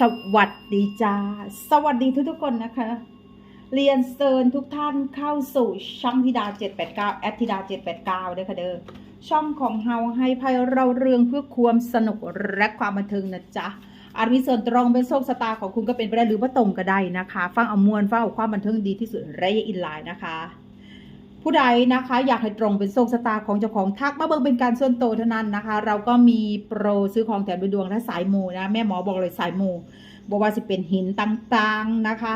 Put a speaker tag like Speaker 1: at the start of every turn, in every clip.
Speaker 1: สวัสดีจ้า สวัสดีทุกทุกคนนะคะ เรียนเชิญทุกท่านเข้าสู่ช่องธิดา 789 แอดธิดา 789ด้วยค่ะเด้อ ช่องของเฮาให้ภัยเราเรื่องเพื่อความสนุกและความบันเทิงนะจ๊ะอาจมีส่วนตรงเป็นโชคชะตาของคุณก็เป็นไปได้หรือว่าตรงก็ได้นะคะ ฟังเอามวลฟังเอาความบันเทิงดีที่สุดระยะอินไลน์นะคะ ผู้ใดนะคะอยากให้ตรงเป็นโชคชะตาของเจ้าของทักมาเบิ่งเป็นการส่วนตัวเท่านั้นนะคะ เราก็มีโปรซื้อของแถมดวงและสายมูนะแม่หมอบอกเลยสายมูบอกว่าสิเป็นหินต่างๆนะคะ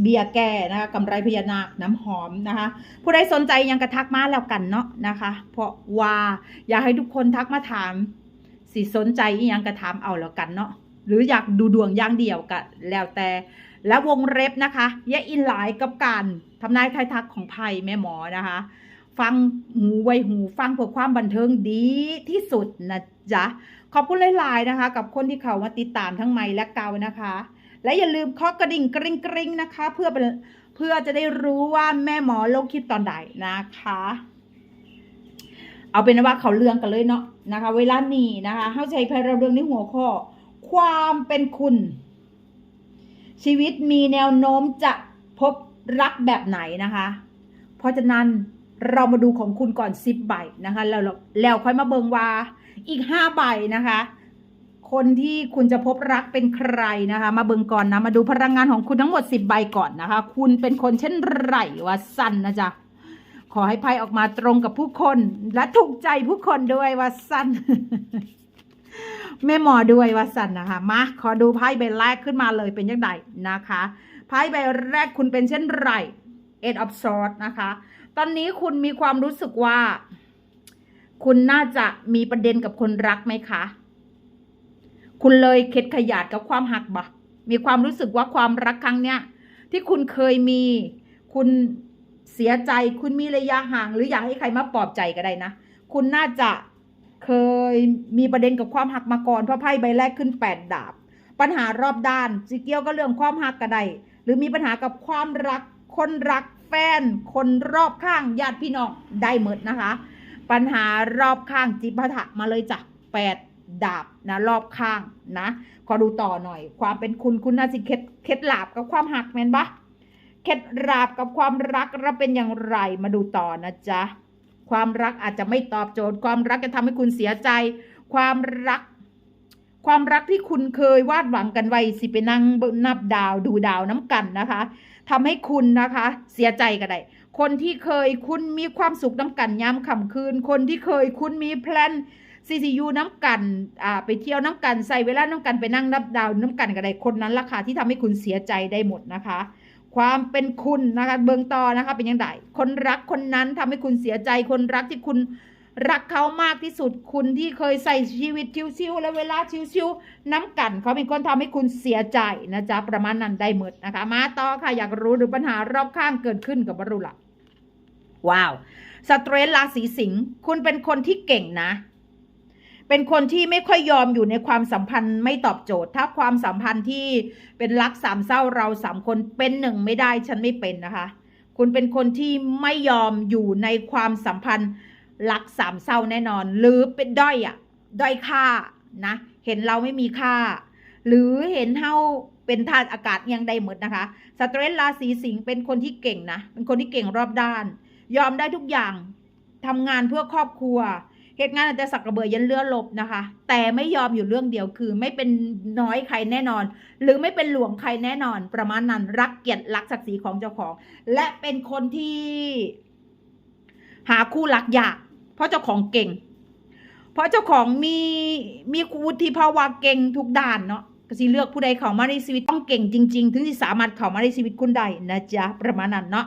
Speaker 1: เบียร์แก่นะคะกำไรพญานาคน้ำหอมนะคะ ผู้ใดสนใจยังกระทักมาแล้วกันเนาะนะคะ เพราะว่าอยากให้ทุกคนทักมาถาม สิสนใจยังกระถามเอาแล้วกันเนาะ หรืออยากดูดวงอย่างเดียวก็แล้วแต่ และวงเล็บนะคะแยะอินหลายกับการทำนายทายทักของไพ่แม่หมอนะคะ ฟังหูไวหูฟังเพื่อความบันเทิงดีที่สุดนะจ๊ะ ขอบคุณหลายๆนะคะ กับคนที่เขามาติดตามทั้งไม้และเกานะคะ และอย่าลืมเคาะกระดิ่งกริ๊งกริ๊งนะคะ เพื่อเป็นเพื่อจะได้รู้ว่าแม่หมอลงคลิปตอนใดนะคะ เอาเป็นว่าเขาเรื่องกันเลยเนาะนะคะ เวลานี้นะคะเข้าใจภายเราเรื่องในหัวข้อ ความเป็นคุณ ชีวิตมีแนวโน้มจะพบรักแบบไหนนะคะ เพราะฉะนั้นเรามาดูของคุณก่อนสิบใบนะคะแล้วแล้วค่อยมาเบิงว่าอีกห้าใบนะคะ คนที่คุณจะพบรักเป็นใครนะคะ มาเบิงก่อนนะ มาดูพลังงานของคุณทั้งหมดสิบใบก่อนนะคะ คุณเป็นคนเช่นไรว่าสั้นนะจ๊ะขอให้ไพ่ออกมาตรงกับผู้คน และถูกใจผู้คนด้วยว่าสั้น แม่หมอด้วยว่าสันนะคะ มาขอดูไพ่ใบแรกขึ้นมาเลยเป็นยังไงนะคะไพ่ใบแรกคุณเป็นเช่นไร Eight of Swords นะคะ ตอนนี้คุณมีความรู้สึกว่า คุณน่าจะมีประเด็นกับคนรักไหมคะ คุณเลยเข็ดขยาดกับความหักบะมีความรู้สึกว่าความรักครั้งเนี้ยที่คุณเคยมี คุณเสียใจ คุณมีระยะห่าง หรืออยากให้ใครมาปลอบใจก็ได้นะ คุณน่าจะ เคยมีประเด็นกับความหักมาก่อนเพราะไพ่ใบแรกขึ้นแปดดาบ ปัญหารอบด้านสิเกียวกับเรื่องความหักก็ได้หรือมีปัญหากับความรัก คนรักแฟน คนรอบข้างญาติพี่น้องได้หมดนะคะ ปัญหารอบข้างจิปาถะมาเลยจ้ะแปดดาบนะรอบข้างนะขอดูต่อหน่อย ความเป็นคุณคุณน่าสิเคล็ดเคล็ดลาบกับความหักแม่นปะเคล็ดลาบกับความรักเราเป็นอย่างไรมาดูต่อนะจ๊ะ ความรักอาจจะไม่ตอบโจทย์ ความรักจะทำให้คุณเสียใจ ความรัก ความรักที่คุณเคยวาดหวังกันไว้สิไปนั่งนับดาวดูดาวน้ำกันนะคะทำให้คุณนะคะ เสียใจก็ได้คนที่เคยคุณมีความสุขน้ำกันย้ำค่ำคืน คนที่เคยคุณมีแพลน CCU น้ำกันอ่าไปเที่ยวน้ำกันใส่เวลาน้ำกันไปนั่งนับดาวน้ำกันก็ได้คนนั้นราคาที่ทำให้คุณเสียใจได้หมดนะคะ ความเป็นคุณนะคะเบิงต่อนะคะเป็นยังไงคนรักคนนั้นทำให้คุณเสียใจคนรักที่คุณรักเขามากที่สุดคุณที่เคยใส่ชีวิตชิวๆและเวลาชิวๆน้ำกันเขาเป็นคนทำให้คุณเสียใจนะจ๊ะประมาณนั้นได้หมดนะคะ มาต่อค่ะอยากรู้หรือปัญหารอบข้างเกิดขึ้นกับบรุละว้าวสเตรสราศีสิงห์คุณเป็นคนที่เก่งนะ เป็นคนที่ไม่ค่อยยอมอยู่ในความสัมพันธ์ไม่ตอบโจทย์ ถ้าความสัมพันธ์ที่เป็นรักสามเศร้าเราสามคนเป็นหนึ่งไม่ได้ฉันไม่เป็นนะคะ คุณเป็นคนที่ไม่ยอมอยู่ในความสัมพันธ์รักสามเศร้าแน่นอน หรือเป็นด้อยอะด้อยค่านะเห็นเราไม่มีค่า หรือเห็นเท่าเป็นธาตุอากาศยังได้หมดนะคะสเตรสราศีสิงห์เป็นคนที่เก่งนะเป็นคนที่เก่งรอบด้าน ยอมได้ทุกอย่างทำงานเพื่อครอบครัว เหตุงานอาจจะสักกระเบือยันเลือลบนะคะ แต่ไม่ยอมอยู่เรื่องเดียวคือ ไม่เป็นน้อยใครแน่นอน หรือไม่เป็นหลวงใครแน่นอน ประมาณนั้นรักเกียรติรักศักดิ์ศรีของเจ้าของ และเป็นคนที่ หาคู่รักยาก เพราะเจ้าของเก่ง เพราะเจ้าของมีมีวุฒิภาวะเก่งทุกด้านเนาะก็สิเลือกผู้ใดเข้ามาในชีวิตต้องเก่งจริง ๆ ถึงที่สามารถเข้ามาในชีวิตคุณได้นะจ๊ะประมาณนั้นเนาะ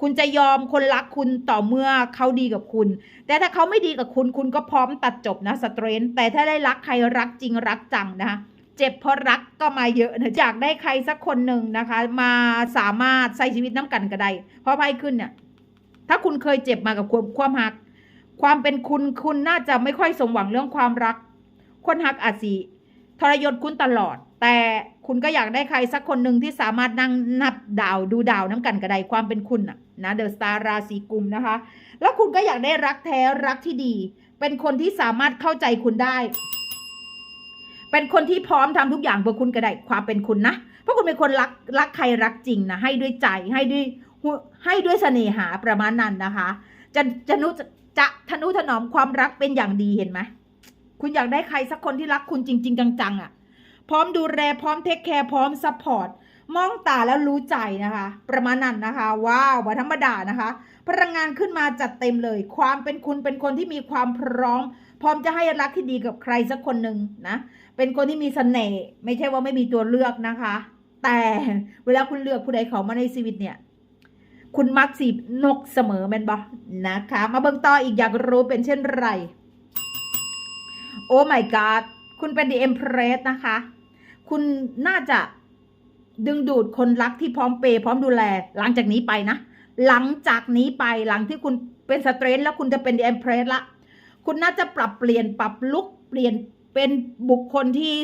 Speaker 1: คุณจะยอมคนรักคุณต่อเมื่อเขาดีกับคุณ แต่ถ้าเขาไม่ดีกับคุณคุณก็พร้อมตัดจบนะสเตรนแต่ถ้าได้รักใครรักจริงรักจังนะคะเจ็บเพราะรักก็มาเยอะนะอยากได้ใครสักคนหนึ่งนะคะ มาสามารถใช้ชีวิตน้ำกันก็ได้เพราะไพ่ขึ้นเนี่ยถ้าคุณเคยเจ็บมากับความความหัก ความเป็นคุณคุณน่าจะไม่ค่อยสมหวังเรื่องความรัก คนหักอาจสีทรยศคุณตลอด แต่ คุณก็อยากได้ใครสักคนหนึ่งที่สามารถนั่งนับดาวดูดาวน้ำกันกระไดความเป็นคุณน่ะนะเดอะสตาร์ราศีกุมนะคะ แล้วคุณก็อยากได้รักแท้รักที่ดี เป็นคนที่สามารถเข้าใจคุณได้ เป็นคนที่พร้อมทำทุกอย่างเพื่อคุณก็ได้ความเป็นคุณนะเพราะคุณเป็นคนรักรักใครรักจริงนะให้ด้วยใจให้ด้วยให้ด้วยเสน่หาประมาณนั้นนะคะ จะจะนุจะจะทนุถนอมความรักเป็นอย่างดีเห็นไหมคุณอยากได้ใครสักคนที่รักคุณจริง ๆ จังๆอะ่ะ พร้อมดูแลพร้อมเทคแคร์พร้อมซัพพอร์ตมองตาแล้วรู้ใจนะคะ ประมาณนั้นนะคะว้าวธรรมดานะคะ พลังงานขึ้นมาจัดเต็มเลย ความเป็นคุณเป็นคนที่มีความพร้อม พร้อมจะให้รักที่ดีกับใครสักคนหนึ่งนะเป็นคนที่มีเสน่ห์ไม่ใช่ว่าไม่มีตัวเลือกนะคะ แต่เวลาคุณเลือกผู้ใดเขามาในชีวิตเนี่ยคุณมักสีนกเสมอแมนบอนะคะ มาเบิ่งต่ออีกอยากรู้เป็นเช่นไร โอ้ my god คุณเป็น The Empress นะคะ คุณน่าจะดึงดูดคนรักที่พร้อมเปย์พร้อมดูแล หลังจากนี้ไปนะ หลังจากนี้ไปหลังที่คุณเป็นสเตรนแล้วคุณจะเป็น The Empress ละ คุณน่าจะปรับเปลี่ยนปรับลุกเปลี่ยนเป็นบุคคลที่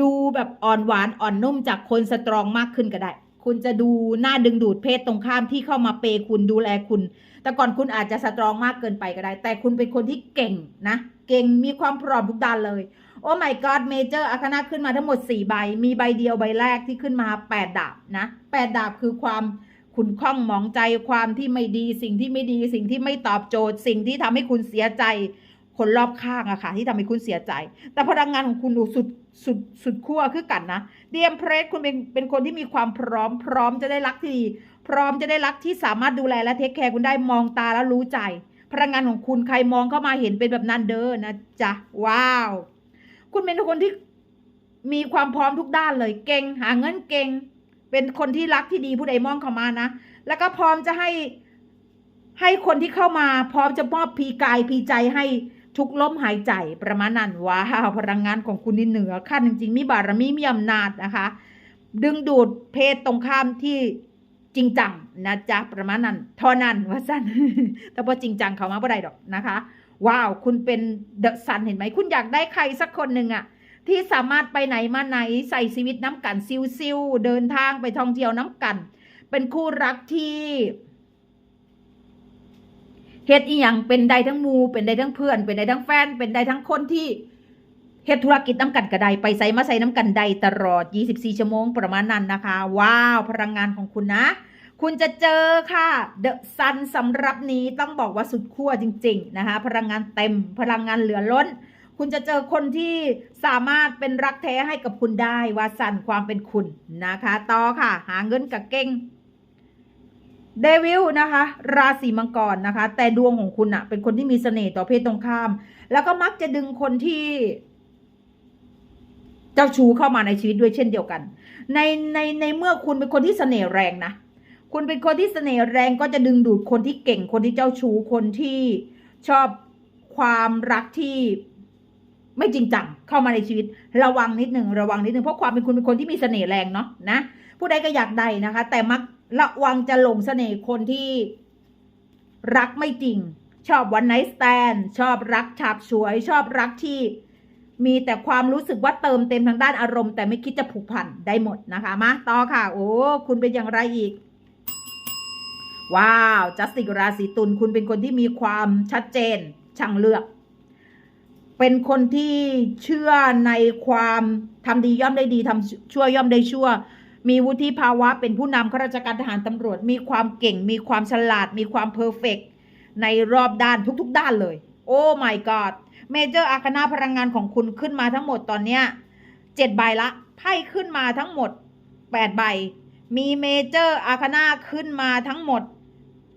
Speaker 1: ดูแบบอ่อนหวานอ่อนนุ่มจากคนสตรองมากขึ้นก็ได้ คุณจะดูน่าดึงดูดเพศตรงข้ามที่เข้ามาเปย์คุณดูแลคุณ แต่ก่อนคุณอาจจะสตรองมากเกินไปก็ได้ แต่คุณเป็นคนที่เก่งนะ เก่งมีความพร้อมทุกด้านเลย โอ้ my god เมเจอร์อาคานาขึ้นมาทั้งหมด 4 ใบ มีใบเดียวใบแรกที่ขึ้นมา 8 ดาบนะ8ดาบคือความขุนข้องหมองใจความที่ไม่ดี สิ่งที่ไม่ดี สิ่งที่ไม่ตอบโจทย์ สิ่งที่ทำให้คุณเสียใจ คนรอบข้างอะค่ะ ที่ทำให้คุณเสียใจ แต่พลังงานของคุณดูสุดสุดสุดขั้วคือกันนะเดียมเพรสคุณเป็นเป็นคนที่มีความพร้อม พร้อมจะได้รักที่ดี พร้อมจะได้รักที่สามารถดูแลและเทคแคร์คุณได้มองตาแล้วรู้ใจ พลังงานของคุณใครมองเข้ามาเห็นเป็นแบบนั้นเด้อนะจ๊ะว้าว คุณเป็นคนที่มีความพร้อมทุกด้านเลย เก่ง หาเงินเก่ง เป็นคนที่รักที่ดีผู้ใดมองเข้ามานะ แล้วก็พร้อมจะให้ให้คนที่เข้ามาพร้อมจะมอบพีกายพีใจให้ทุกลมหายใจประมาณนั้นว้าวพลังงานของคุณนี่เหนือขั้นจริงๆมีบารมีมีอำนาจนะคะ ดึงดูดเพศตรงข้ามที่จริงจังนะจ๊ะประมาณนั้นเท่านั้นว่าสั้นแต่พอจริงจังเขามาบ่ได้ดอกนะคะ ว้าว คุณเป็นเดอะซันเห็นไหม คุณอยากได้ใครสักคนหนึ่งอะที่สามารถไปไหนมาไหนใส่ชีวิตน้ำกันซิวๆเดินทางไปท่องเที่ยวน้ำกัน เป็นคู่รักที่เฮ็ดอีหยังเป็นได้ทั้งมูเป็นได้ทั้งเพื่อน เป็นได้ทั้งแฟน เป็นได้ทั้งคนที่เฮ็ดธุรกิจน้ำกันก็ไดไปใส่มาใส่น้ำกันไดตลอด 24 ชั่วโมงประมาณนั้นนะคะ ว้าว พลังงานของคุณนะ คุณจะเจอค่ะเดอะซันสำหรับนี้ต้องบอกว่าสุดขั้วจริง ๆ นะคะ พลังงานเต็มพลังงานเหลือล้น คุณจะเจอคนที่สามารถเป็นรักแท้ให้กับคุณได้ว่าสันความเป็นคุณนะคะ ต่อค่ะ หาเงินกับเก่งเดวิลนะคะ ราศีมังกรนะคะ แต่ดวงของคุณอะเป็นคนที่มีเสน่ห์ต่อเพศตรงข้าม แล้วก็มักจะดึงคนที่ เจ้าชู้เข้ามาในชีวิตด้วยเช่นเดียวกัน ในในในเมื่อคุณเป็นคนที่เสน่ห์แรงนะ คุณเป็นคนที่เสน่ห์แรงก็จะดึงดูดคนที่เก่งคนที่เจ้าชู้คนที่ชอบความรักที่ไม่จริงจังเข้ามาในชีวิต ระวังนิดหนึ่งระวังนิดหนึ่งเพราะความเป็นคุณเป็นคนที่มีเสน่ห์แรงเนาะนะผู้ใดก็อยากได้นะคะ แต่มักระวังจะหลงเสน่ห์คนที่รักไม่จริง ชอบวันไนสแตนชอบรักฉาบฉวย ชอบรักที่มีแต่ความรู้สึกว่าเติมเต็มทางด้านอารมณ์ แต่ไม่คิดจะผูกพันได้หมดนะคะมาต่อค่ะ โอ้คุณเป็นอย่างไรอีก ว้าวจัสติกราศีตุลคุณเป็นคนที่มีความชัดเจนช่างเลือก เป็นคนที่เชื่อในความทำดีย่อมได้ดีทำชั่วย่อมได้ชั่ว มีวุฒิภาวะเป็นผู้นำข้าราชการทหารตำรวจ มีความเก่ง มีความฉลาด มีความเพอร์เฟกในรอบด้านทุกๆ ด้านเลย โอ้ my god เมเจอร์อาคานาพลังงานของคุณขึ้นมาทั้งหมดตอนเนี้ยเจ็ดใบละไพ่ขึ้นมาทั้งหมดแปดใบมีเมเจอร์อาคานาขึ้นมาทั้งหมด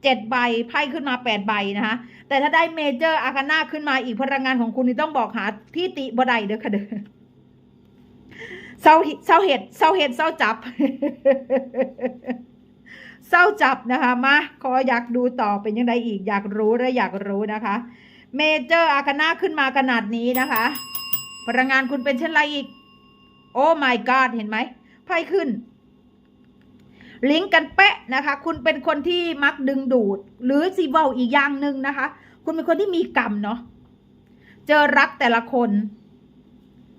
Speaker 1: เจ็ดใบไพ่ขึ้นมาแปดใบนะคะแต่ถ้าได้เมเจอร์อาคานาขึ้นมาอีกพลังงานของคุณนี่ต้องบอกหาที่ติบไดเด้อค่ะเด้อเศร้าเศร้าเห็ดเศร้าเห็ดเศร้าจับเศร้าจับนะคะมาขออยากดูต่อเป็นยังไงอีกอยากรู้และอยากรู้นะคะ เมเจอร์อาคานาขึ้นมาขนาดนี้นะคะพลังงานคุณเป็นเช่นไรอีก โอ้ my god เห็นไหมไพ่ขึ้น ลิงก์กันเป๊ะนะคะ คุณเป็นคนที่มักดึงดูด หรือซีเวลอีกอย่างหนึ่งนะคะ คุณเป็นคนที่มีกรรมเนาะเจอรักแต่ละคน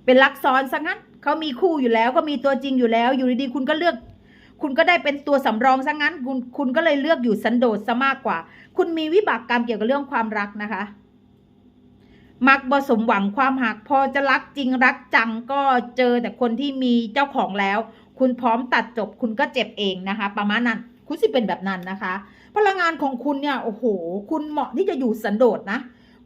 Speaker 1: เป็นรักซ้อนซะงั้นเขามีคู่อยู่แล้วก็มีตัวจริงอยู่แล้ว อยู่ดีๆคุณก็เลือก คุณก็ได้เป็นตัวสำรองซะงั้น คุณคุณก็เลยเลือกอยู่สันโดษซะมากกว่า คุณมีวิบากกรรมเกี่ยวกับเรื่องความรักนะคะมักบ่สมหวังความหักพอจะรักจริงรักจังก็เจอแต่คนที่มีเจ้าของแล้ว คุณพร้อมตัดจบคุณก็เจ็บเองนะคะ ประมาณนั้นคุณสิเป็นแบบนั้นนะคะ พลังงานของคุณเนี่ยโอ้โห คุณเหมาะที่จะอยู่สันโดษนะ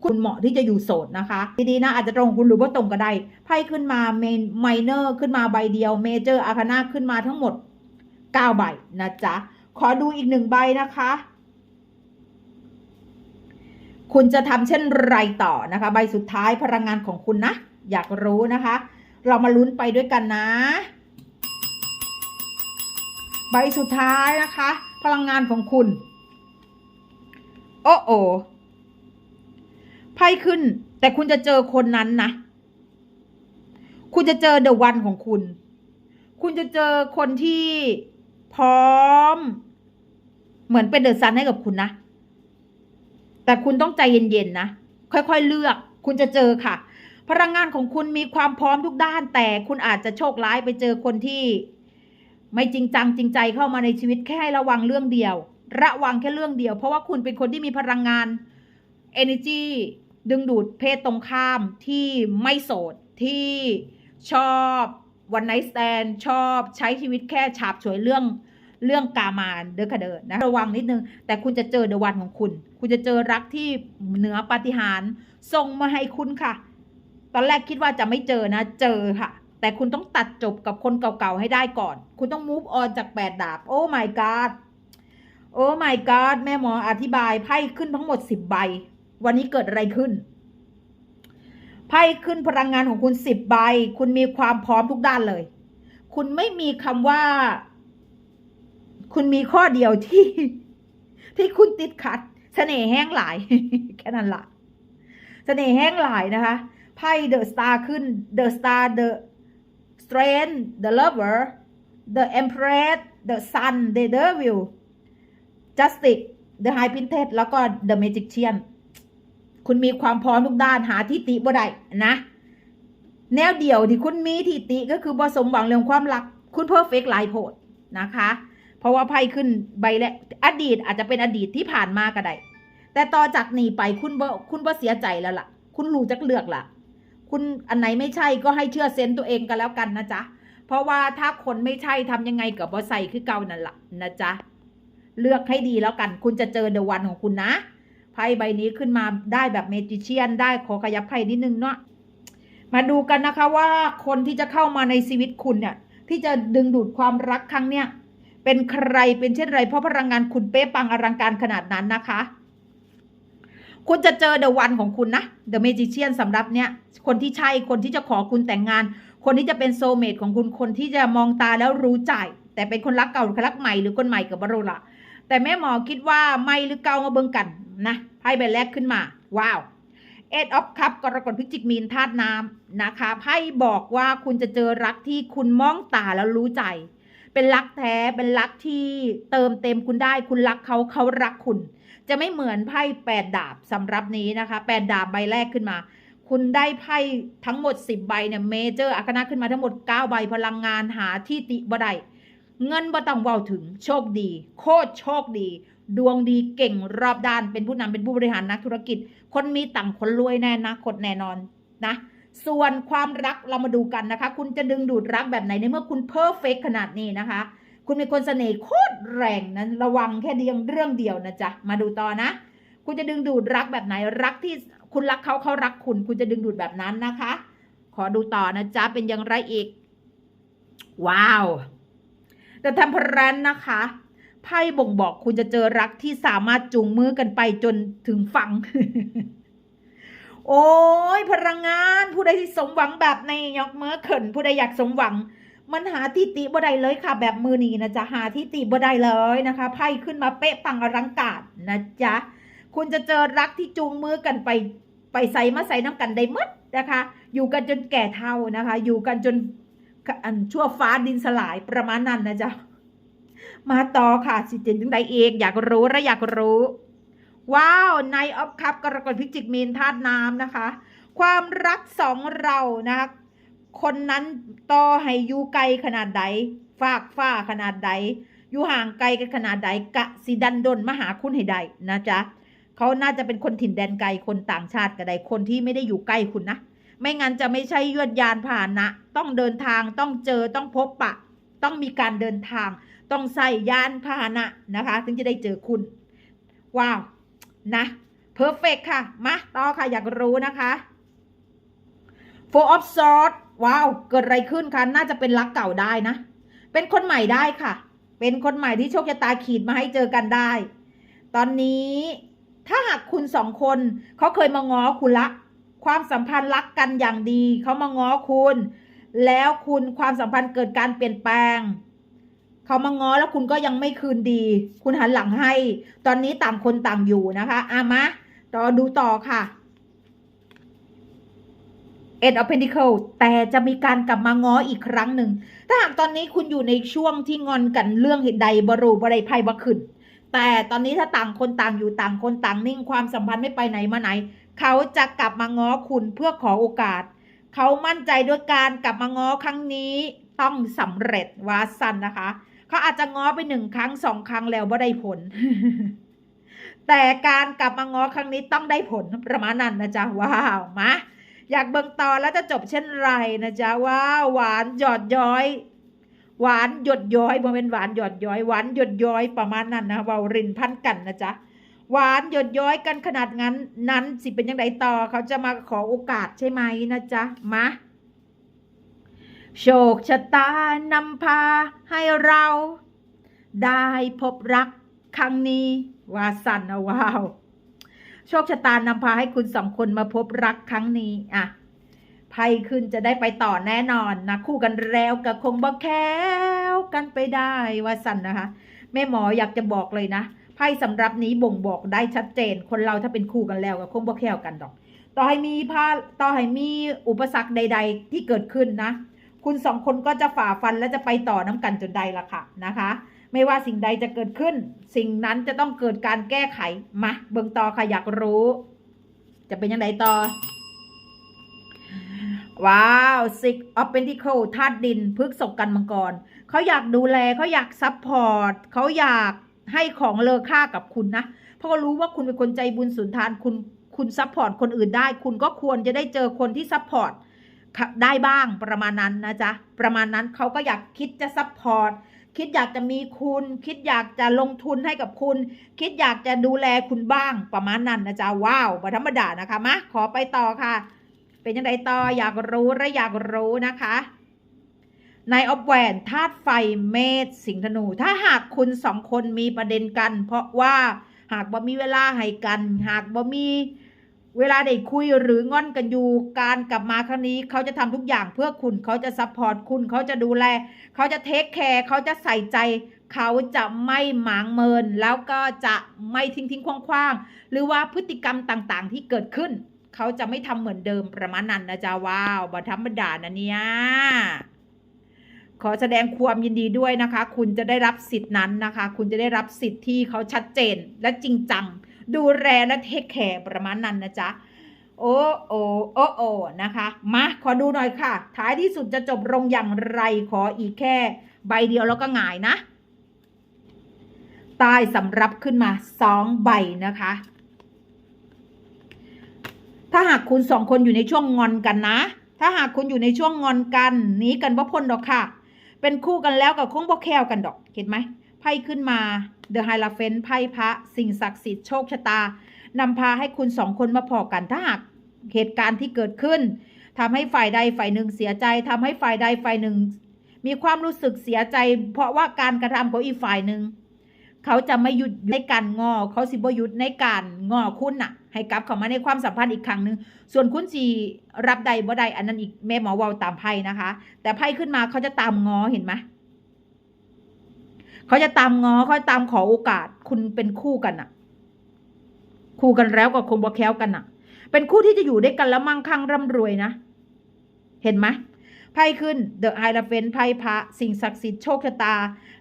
Speaker 1: คุณเหมาะที่จะอยู่โสดนะคะ ดีๆนะอาจจะตรงคุณหรือว่าตรงก็ได้ไพ่ขึ้นมาเมนไมเนอร์ขึ้นมาใบเดียวเมเจอร์อาคานาขึ้นมาทั้งหมด9ใบนะจ๊ะขอดูอีกหนึ่งใบนะคะ คุณจะทำเช่นไรต่อนะคะ ใบสุดท้ายพลังงานของคุณนะ อยากรู้นะคะ เรามาลุ้นไปด้วยกันนะ ใบสุดท้ายนะคะ พลังงานของคุณ โอ้โอไพ่ขึ้น แต่คุณจะเจอคนนั้นนะ คุณจะเจอเดอะวันของคุณ คุณจะเจอคนที่พร้อม เหมือนเป็นเดอะซันให้กับคุณนะ แต่คุณต้องใจเย็นๆนะ ค่อยๆเลือก คุณจะเจอค่ะ พลังงานของคุณมีความพร้อมทุกด้าน แต่คุณอาจจะโชคร้ายไปเจอคนที่ ไม่จริงจังจริงใจเข้ามาในชีวิตแค่ให้ระวังเรื่องเดียว ระวังแค่เรื่องเดียว เพราะว่าคุณเป็นคนที่มีพลังงาน energy ดึงดูดเพศตรงข้ามที่ไม่โสดที่ชอบวันไน t ์แ n d ชอบใช้ชีวิตแค่ฉาบฉวยเรื่องเรื่องกามานเด้อคเดินนะระวังนิดนึง แต่คุณจะเจอเดวันของคุณ คุณจะเจอรักที่เหนือปาฏิหาริย์ส่งมาให้คุณค่ะ ตอนแรกคิดว่าจะไม่เจอนะเจอค่ะ แต่คุณต้องตัดจบกับคนเก่าๆให้ได้ก่อน คุณต้อง move on จากแปดดาบ โอ้ my god โอ้ my god แม่หมออธิบายไพ่ขึ้นทั้งหมดสิบใบ วันนี้เกิดอะไรขึ้น ไพ่ขึ้นพลังงานของคุณสิบใบ คุณมีความพร้อมทุกด้านเลย คุณไม่มีคำว่า คุณมีข้อเดียวที่ ที่คุณติดขัดเสน่ห์แห้งหลาย แค่นั้นละเสน่ห์แห้งหลายนะคะ ไพ่เดอะสตาร์ขึ้นเดอะสตาร์เดอะ strength the lover the empress the sun the devil justice the high priestess แล้วก็ the magician คุณมีความพร้อมทุกด้านหาทิติบ่ได้นะ แนวเดียวที่คุณมีทิติก็คือบ่สมหวังเรื่องความรัก คุณเพอร์เฟกต์หลายโพดนะคะ เพราะว่าไพ่ขึ้นใบและอดีตอาจจะเป็นอดีตที่ผ่านมาก็ได้แต่ต่อจากนี้ไปคุณบ่คุณบ่เสียใจแล้วล่ะ คุณรู้จักเลือกล่ะ คุณอันไหนไม่ใช่ก็ให้เชื่อเซนต์ตัวเองก็แล้วกันนะจ๊ะ เพราะว่าถ้าคนไม่ใช่ทำยังไงกับบอใส่คือเก่านั่นแหละนะจ๊ะ เลือกให้ดีแล้วกัน คุณจะเจอเดอะวันของคุณนะ ไพ่ใบนี้ขึ้นมาได้แบบเมจิเชียน ได้ขอขยับไพ่นิดนึงเนาะ มาดูกันนะคะว่าคนที่จะเข้ามาในชีวิตคุณเนี่ย ที่จะดึงดูดความรักครั้งเนี้ยเป็นใครเป็นเช่นไร เพราะพลังงานคุณเป๊ะปังอลังการขนาดนั้นนะคะ คุณจะเจอเดอะวันของคุณนะเดอะเมจิเชียนสำหรับเนี้ยคนที่ใช่คนที่จะขอคุณแต่งงาน คนที่จะเป็นโซเมตของคุณคนที่จะมองตาแล้วรู้ใจ แต่เป็นคนรักเก่าหรือคนรักใหม่หรือคนใหม่กับบรุละแต่แม่หมอคิดว่าไม่หรือเก่ามาเบิ่งกันนะไพ่ใบแรกขึ้นมา ว้าวเอ็ดออฟคัพกรกฎพิจิกมีนธาตุน้ำนะคะไพ่บอกว่าคุณจะเจอรักที่คุณมองตาแล้วรู้ใจ เป็นรักแท้เป็นรักที่เติมเต็มคุณได้ คุณรักเขาเขารักคุณ จะไม่เหมือนไพ่แปดดาบสำหรับนี้นะคะแปดดาบใบแรกขึ้นมา คุณได้ไพ่ทั้งหมด 10 ใบเนี่ยเมเจอร์อาคณะขึ้นมาทั้งหมด 9 ใบพลังงานหาที่ติบ่ได้เงินบ่ต้องเว้าถึงโชคดี โคตรโชคดี ดวงดีเก่งรอบด้านเป็นผู้นำเป็นผู้บริหารนักธุรกิจ คนมีตังค์คนรวยแน่นะคนแน่นอนนะส่วนความรักเรามาดูกันนะคะ คุณจะดึงดูดรักแบบไหนในเมื่อคุณเพอร์เฟกขนาดนี้นะคะ คุณเป็นคนเสน่ห์โคตรแรงนะระวังแค่เดียงเรื่องเดียวนะจ๊ะมาดูต่อนะ คุณจะดึงดูดรักแบบไหนรักที่คุณรักเขาเขารักคุณ คุณจะดึงดูดแบบนั้นนะคะ ขอดูต่อนะจ๊ะเป็นอย่างไรอีก ว้าวแต่ทำพรันนะคะไพ่บ่งบอกคุณจะเจอรักที่สามารถจูงมือกันไปจนถึงฝั่งโอ้ยพลังงาน ผู้ใดที่สมหวังแบบในยกเมื่อเขินผู้ใดอยากสมหวัง มันหาที่ติบ่ได้เลยค่ะ แบบมือนี้นะจ๊ะหาที่ติบ่ได้เลยนะคะไพ่ขึ้นมาเป๊ะปังอลังการนะจ๊ะคุณจะเจอรักที่จูงมือกันไปไปใส่มาใส่น้ำกันได้หมดนะคะ อยู่กันจนแก่เท่านะคะ อยู่กันจนอันชั่วฟ้าดินสลายประมาณนั้นนะจ๊ะมาต่อค่ะสิเจนถึงใดเอกอยากรู้และอยากรู้ ว้าว ในออฟคัพกรกฎพิจิกมีนธาตุน้ำนะคะ ความรักสองเรานะคะ คนนั้นต่อให้อยู่ไกลขนาดใดฝากฝ้าขนาดใดอยู่ห่างไกลกันขนาดใดกะสิดันดนมาหาคุณให้ได้นะจ๊ะเขาน่าจะเป็นคนถิ่นแดนไกลคนต่างชาติก็ได้คนที่ไม่ได้อยู่ใกล้คุณนะ ไม่งั้นจะไม่ใช่ยวดยานผ่านนะ ต้องเดินทางต้องเจอต้องพบปะ ต้องมีการเดินทาง ต้องใส่ยานพาหนะนะคะ ถึงจะได้เจอคุณ ว้าว นะเพอร์เฟกค่ะ มาต่อค่ะอยากรู้นะคะ Four of Swords ว้าวเกิดอะไรขึ้นคะน่าจะเป็นรักเก่าได้นะ เป็นคนใหม่ได้ค่ะ เป็นคนใหม่ที่โชคชะตาขีดมาให้เจอกันได้ ตอนนี้ถ้าหากคุณสองคนเขาเคยมาง้อคุณละ ความสัมพันธ์รักกันอย่างดีเขามาง้อคุณ แล้วคุณความสัมพันธ์เกิดการเปลี่ยนแปลงเขามาง้อแล้วคุณก็ยังไม่คืนดี คุณหันหลังให้ ตอนนี้ต่างคนต่างอยู่นะคะอามาต่อดูต่อค่ะ Eight of Pentacle แต่จะมีการกลับมาง้ออีกครั้งหนึ่ง ถ้าหากตอนนี้คุณอยู่ในช่วงที่งอนกันเรื่องเหตุใดบรูบไรไพ่บ่ขึ้น แต่ตอนนี้ถ้าต่างคนต่างอยู่ต่างคนต่างนิ่งความสัมพันธ์ไม่ไปไหนมาไหน เขาจะกลับมาง้อคุณเพื่อขอโอกาส เขามั่นใจด้วยการกลับมาง้อครั้งนี้ต้องสำเร็จวาสันนะคะ เขาอาจจะง้อไปหนึ่งครั้งสองครั้งแล้วบ่ได้ผลแต่การกลับมาง้อครั้งนี้ต้องได้ผลประมาณนั้นนะจ๊ะว้าวมา อยากเบิ่งต่อแล้วจะจบเช่นไรนะจ๊ะว้าหวานหยอดย้อย หวานหยดย้อยบ่เป็นหวานหยดย้อย หวานหยดย้อยประมาณนั้นนะเวารินพันกันนะจ๊ะหวานหยดย้อยกันขนาดนั้น นั้นสิเป็นยังไงต่อเขาจะมาขอโอกาสใช่ไหมนะจ๊ะมาโชคชะตานำพาให้เรา ได้พบรักครั้งนี้ว่าสันนะว้าว ชคชะตานำพาให้คุณสองคนมาพบรักครั้งนี้อะไพ่ขึ้นจะได้ไปต่อแน่นอนนะคู่กันแล้วกับคงบ่แค้วกันไปได้ว่าสันนะคะแม่หมออยากจะบอกเลยนะไพ่สำหรับนี้บ่งบอกได้ชัดเจน คนเราถ้าเป็นคู่กันแล้วกับคงบ่แค้วกันดอก ต่อให้มีพาต่อให้มีอุปสรรคใด ๆ ที่เกิดขึ้นนะ คุณสองคนก็จะฝ่าฟันและจะไปต่อน้ำกันจนใดละค่ะนะคะ ไม่ว่าสิ่งใดจะเกิดขึ้น สิ่งนั้นจะต้องเกิดการแก้ไขมาเบิ่งต่อค่ะอยากรู้ จะเป็นยังไงต่อ ว้าว Six of Pentacles ธาตุดินพฤกษกกันมังกรเขาอยากดูแลเขาอยากซัพพอร์ตเขาอยากให้ของเลอค่ากับคุณนะ เพราะเขารู้ว่าคุณเป็นคนใจบุญสุนทานคุณคุณซัพพอร์ตคนอื่นได้ คุณก็ควรจะได้เจอคนที่ซัพพอร์ตได้บ้างประมาณนั้นนะจ๊ะ ประมาณนั้นเขาก็อยากคิดจะซัพพอร์ต คิดอยากจะมีคุณ คิดอยากจะลงทุนให้กับคุณ คิดอยากจะดูแลคุณบ้างประมาณนั้นนะจ๊ะว้าวบธรรมดานะคะมาขอไปต่อค่ะ เป็นยังไงต่ออยากรู้และอยากรู้นะคะนายออฟแวนธาตุไฟเมษสิงห์ธนู ถ้าหากคุณสองคนมีประเด็นกัน เพราะว่าหากบ่มีเวลาให้กัน หากบ่มี เวลาได้คุยหรืองอนกันอยู่การกลับมาครั้งนี้ เขาจะทำทุกอย่างเพื่อคุณเขาจะซัพพอร์ตคุณเขาจะดูแล เขาจะเทคแคร์เขาจะใส่ใจ เขาจะไม่หมางเมิน แล้วก็จะไม่ทิ้งทิ้งคว้างคว้างๆ หรือว่าพฤติกรรมต่างๆ ที่เกิดขึ้น เขาจะไม่ทำเหมือนเดิมประมาณนั้นนะจ๊ะว้าวบัธรรมดานะเนี่ยขอแสดงความยินดีด้วยนะคะ คุณจะได้รับสิทธินั้นนะคะ คุณจะได้รับสิทธิ์ที่เขาชัดเจนและจริงจัง ดูแลและเทคแคร์ประมาณนั้นนะจ๊ะโอ้โอ้โอ้โอ้นะคะมาขอดูหน่อยค่ะ ท้ายที่สุดจะจบลงอย่างไรขออีกแค่ ใบเดียวแล้วก็หงายนะใต้สำรับขึ้นมาสองใบนะคะ ถ้าหากคุณสองคนอยู่ในช่วงงอนกันนะ ถ้าหากคุณอยู่ในช่วงงอนกันหนีกันบ่พ้นดอกค่ะ เป็นคู่กันแล้วกับคงบ่แควกันดอกเห็นไหม ไพ่ขึ้นมาเดอะไฮลาเฟนไพ่พระสิ่งศักดิ์สิทธิ์โชคชะตานำพาให้คุณสองคนมาพอกันถ้าหากเหตุการณ์ที่เกิดขึ้นทำให้ฝ่ายใดฝ่ายหนึ่งเสียใจทำให้ฝ่ายใดฝ่ายหนึ่ง มีความรู้สึกเสียใจ เพราะว่าการกระทำของอีกฝ่ายหนึ่งเขาจะไม่หยุดในการงอ เขาสิบหยุดในการงอคุณน่ะ ให้กลับเข้ามาในความสัมพันธ์อีกครั้งหนึ่งส่วนคุณสีรับใดบ่ใดอันนั้นอีกแม่หมอวาวตามไพ่นะคะ แต่ไพ่ขึ้นมาเขาจะตามงอเห็นไหม เขาจะตามง้อเขาจะตามขอโอกาสคุณเป็นคู่กันน่ะคู่กันแล้วกับคงบ่แค้วกันน่ะเป็นคู่ที่จะอยู่ด้วยกันแล้วมั่งคั่งร่ำรวยนะ เห็นไหมไพ่ขึ้นเดอะไฮลาเฟนไพ่พระสิ่งศักดิ์สิทธิ์โชคชะตา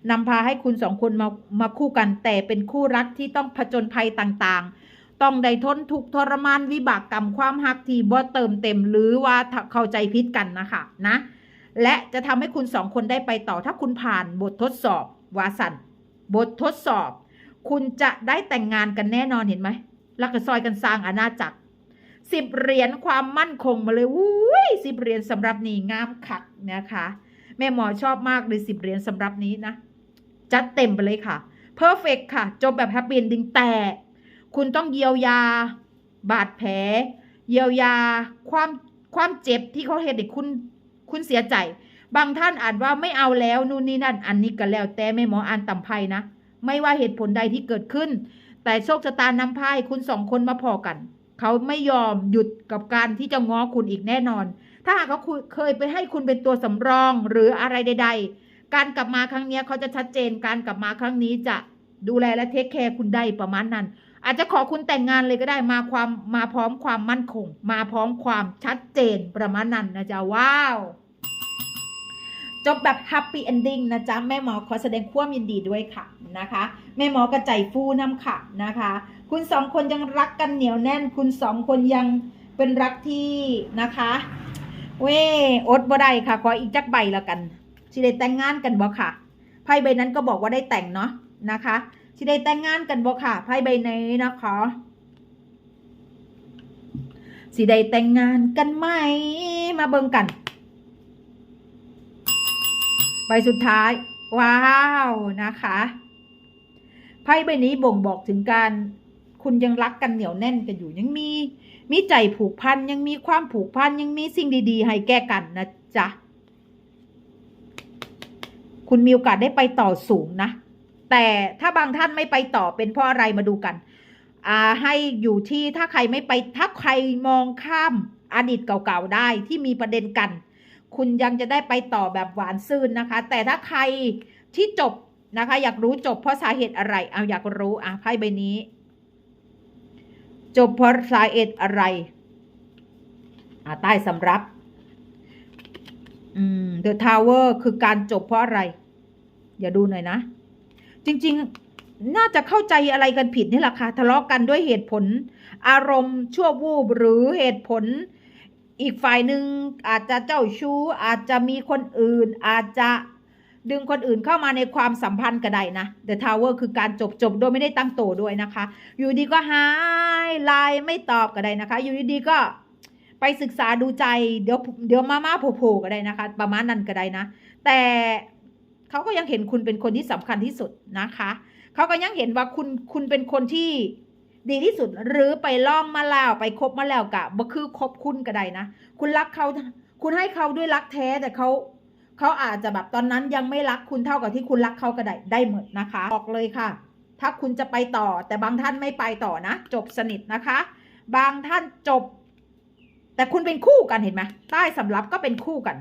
Speaker 1: นำพาให้คุณสองคนมามาคู่กัน แต่เป็นคู่รักที่ต้องผจญภัยต่างๆ ต้องได้ทนทุกข์ทรมานวิบากกรรมความหักที่บ่เติมเต็มหรือว่าเข้าใจพิษกันนะคะนะ และจะทำให้คุณสองคนได้ไปต่อถ้าคุณผ่านบททดสอบ วาสันบททดสอบ คุณจะได้แต่งงานกันแน่นอนเห็นไหมล้วก็ซอยกันสร้างอาณาจักรสิบเหรียญความมั่นคงมาเลยวุ้ยสิบเหรียญสำหรับนี่งามคักนะคะ แม่หมอชอบมากเลยสิบเหรียญสำหรับนี้นะ จัดเต็มไปเลยค่ะเพอร์เฟกค่ะ จบแบบแฮปปี้ดิ้งแต่ คุณต้องเยียวยา บาดแผล เยียวยาความความเจ็บที่เขาเห็นให้คุณคุณเสียใจ บางท่านอ่านว่าไม่เอาแล้วนู่นนี่นั่น อันนี้ก็แล้วแต่แม่หมออ่านต่ำไพ่นะ ไม่ว่าเหตุผลใดที่เกิดขึ้น แต่โชคชะตานำไพ่คุณสองคนมาพอกัน เขาไม่ยอมหยุดกับการที่จะง้อคุณอีกแน่นอน ถ้าหากเขาเคยไปให้คุณเป็นตัวสำรองหรืออะไรใด ๆ การกลับมาครั้งนี้เขาจะชัดเจน การกลับมาครั้งนี้จะดูแลและเทคแคร์คุณได้ประมาณนั้น อาจจะขอคุณแต่งงานเลยก็ได้มาความมาพร้อมความมั่นคง มาพร้อมความชัดเจนประมาณนั้นนะจ๊ะว้าว จบแบบแฮปปี้เอนดิ้งนะจ๊ะ แม่หมอขอแสดงความยินดีด้วยค่ะนะคะ แม่หมอกระใจฟูน้ำค่ะนะคะ คุณสองคนยังรักกันเหนียวแน่น คุณสองคนยังเป็นรักที่นะคะ เว้อดบ่ได้ค่ะ ขออีกจักใบแล้วกันสิได้แต่งงานกันบ่ค่ะไพ่ใบนั้นก็บอกว่าได้แต่งเนาะนะคะสิได้แต่งงานกันบ่ค่ะไพ่ใบนี้นะคะสิได้แต่งงานกันไหมมาเบิ่งกัน บสุดท้าย ว้าวนะคะไพ่ใบนี้บ่งบอกถึงการคุณยังรักกันเหนียวแน่นกันอยู่ยังมีมีใจผูกพันยังมีความผูกพันยังมีสิ่งดี ๆ ให้แก้กันนะจ๊ะคุณมีโอกาสได้ไปต่อสูงนะ แต่ถ้าบางท่านไม่ไปต่อเป็นเพราะอะไรมาดูกันอ่าให้อยู่ที่ถ้าใครไม่ไปถ้าใครมองข้ามอดีตเก่าๆได้ที่มีประเด็นกัน คุณยังจะได้ไปต่อแบบหวานซื่นนะคะ แต่ถ้าใครที่จบนะคะ อยากรู้จบเพราะสาเหตุอะไร เอาอยากรู้อะไพ่ใบนี้ จบเพราะสาเหตุอะไรอ่าใต้สำรับอืม The Tower คือการจบเพราะอะไร อย่าดูหน่อยนะ จริง ๆ น่าจะเข้าใจอะไรกันผิดนี่แหละค่ะ ทะเลาะกันด้วยเหตุผล อารมณ์ชั่ววูบหรือเหตุผล อีกฝ่ายหนึ่งอาจจะเจ้าชู้อาจจะมีคนอื่น อาจจะดึงคนอื่นเข้ามาในความสัมพันธ์ก็ได้นะ The Tower คือการจบจบโดยไม่ได้ตั้งโตด้วยนะคะ อยู่ดีก็หายไลน์ไม่ตอบก็ได้นะคะ อยู่ดีๆก็ไปศึกษาดูใจเดี๋ยวเดี๋ยวมาม่าโผล่ก็ได้นะคะ ประมาณนั้นก็ได้นะ แต่เขาก็ยังเห็นคุณเป็นคนที่สำคัญที่สุดนะคะ เขาก็ยังเห็นว่าคุณคุณเป็นคนที่ ดีที่สุดหรือไปล่องมาแล้วไปคบมาแล้วกะบ่คือคบคุณก็ได้นะ คุณรักเขาคุณให้เขาด้วยรักแท้แต่เขาเขาอาจจะแบบตอนนั้นยังไม่รักคุณเท่ากับที่คุณรักเขาก็ได้ได้หมดนะคะบอกเลยค่ะ ถ้าคุณจะไปต่อแต่บางท่านไม่ไปต่อนะ จบสนิทนะคะ บางท่านจบ แต่คุณเป็นคู่กันเห็นไหมใต้สำรับก็เป็นคู่กัน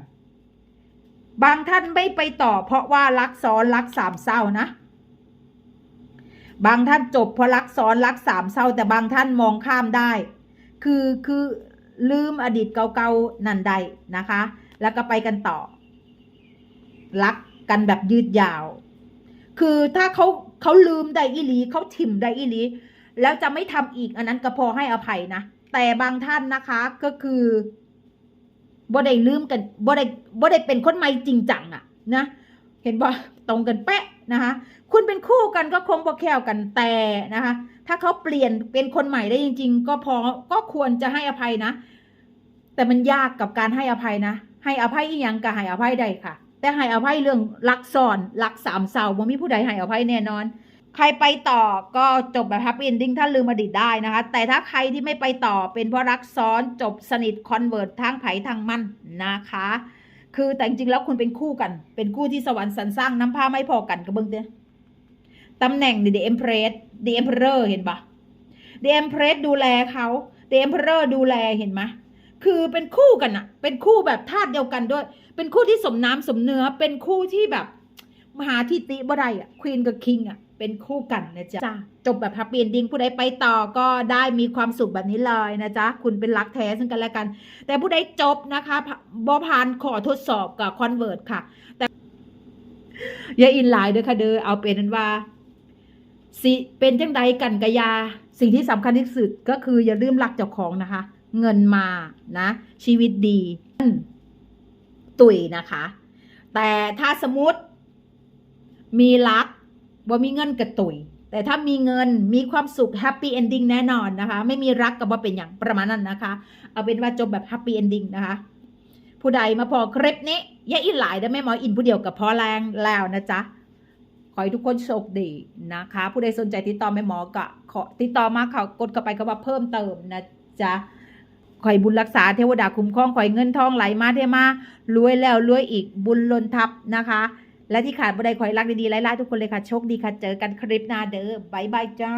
Speaker 1: บางท่านไม่ไปต่อ เพราะว่ารักซ้อนรักสามเศร้านะ บางท่านจบเพราะรักซ้อนรักสามเศร้าแต่บางท่านมองข้ามได้ คือคือลืมอดีตเก่าๆนันใดนะคะ แล้วก็ไปกันต่อ รักกันแบบยืดยาว คือถ้าเขาเขาลืมได้อีหลีเขาถิ่มได้อีหลี แล้วจะไม่ทำอีกอันนั้นก็พอให้อภัยนะแต่บางท่านนะคะก็คือบ่ได้ลืมกันบ่ได้บ่ได้เป็นคนใหม่จริงจังอะนะเห็นบ่ตรงกันเป๊ะ นะคะคุณเป็นคู่กันก็คงบ่แควกันแต่นะคะถ้าเขาเปลี่ยนเป็นคนใหม่ได้จริง ๆ ก็พอก็ควรจะให้อภัยนะ แต่มันยากกับการให้อภัยนะ ให้อภัยอีหยังก็ให้อภัยได้ค่ะ แต่ให้อภัยเรื่องรักซ้อนรักสามเศร้าบ่มีผู้ใดให้อภัยแน่นอน ใครไปต่อก็จบแบบแฮปปี้เอนดิ้งถ้าลืมอดีตได้นะคะ แต่ถ้าใครที่ไม่ไปต่อเป็นเพราะรักซ้อนจบสนิทคอนเวิร์ตทางไผ่ทางมันนะคะ คือแต่จริงๆแล้วคุณเป็นคู่กัน เป็นคู่ที่สวรรค์สรรสร้างน้ำผ้าไม่พอกันกับเบิ้งเด้อตำแหน่ง The Empress The Emperor เห็นปะ The Empress ดูแลเขา The Emperor ดูแลเห็นไหมคือเป็นคู่กันอะเป็นคู่แบบธาตุเดียวกันด้วย เป็นคู่ที่สมน้ำสมเนื้อ เป็นคู่ที่แบบ มหาทิติบ่ได้อะควีนกับคิงอะ เป็นคู่กันนะจ๊ะจบแบบแฮปปี้เอนดิ้งผู้ใดไปต่อก็ได้มีความสุขแบบนี้เลยนะจ๊ะคุณเป็นรักแท้ซึ่งกันและกัน แต่ผู้ใดจบนะคะบอผ่านขอทดสอบกับคอนเวิร์ตค่ะ แต่อย่าอินไลน์เด้อค่ะเด้อเอาเป็นนั้นว่าสิเป็นจังใดกันกยา สิ่งที่สำคัญที่สุดก็คืออย่าลืมรักเจ้าของนะคะ เงินมานะ ชีวิตดี ตุยนะคะ แต่ถ้าสมมติมีรัก ว่ามีเงินกระตุย แต่ถ้ามีเงินมีความสุขแฮปปี้เอนดิ้งแน่นอนนะคะ ไม่มีรักกับว่าเป็นอย่างประมาณนั้นนะคะ เอาเป็นว่าจบแบบแฮปปี้เอนดิ้งนะคะ ผู้ใดมาพอคลิปนี้ย่าอินหลายได้ไหมหมออินผู้เดียวกับพอแรงแล้วนะจ๊ะขอให้ทุกคนโชคดีนะคะ ผู้ใดสนใจติดต่อแม่หมอก็ขอติดต่อมาเขากดเข้าไปก็ว่าเพิ่มเติมนะจ๊ะขอให้บุญรักษาเทวดาคุ้มครองขอให้เงินทองไหลมาเทมารวยแล้วรวยอีกบุญล้นทับนะคะ และที่ขาดบ่ได้ขอให้รักดีๆไล่ๆทุกคนเลยค่ะโชคดีค่ะเจอกันคลิปหน้าเด้อบายบายจ้า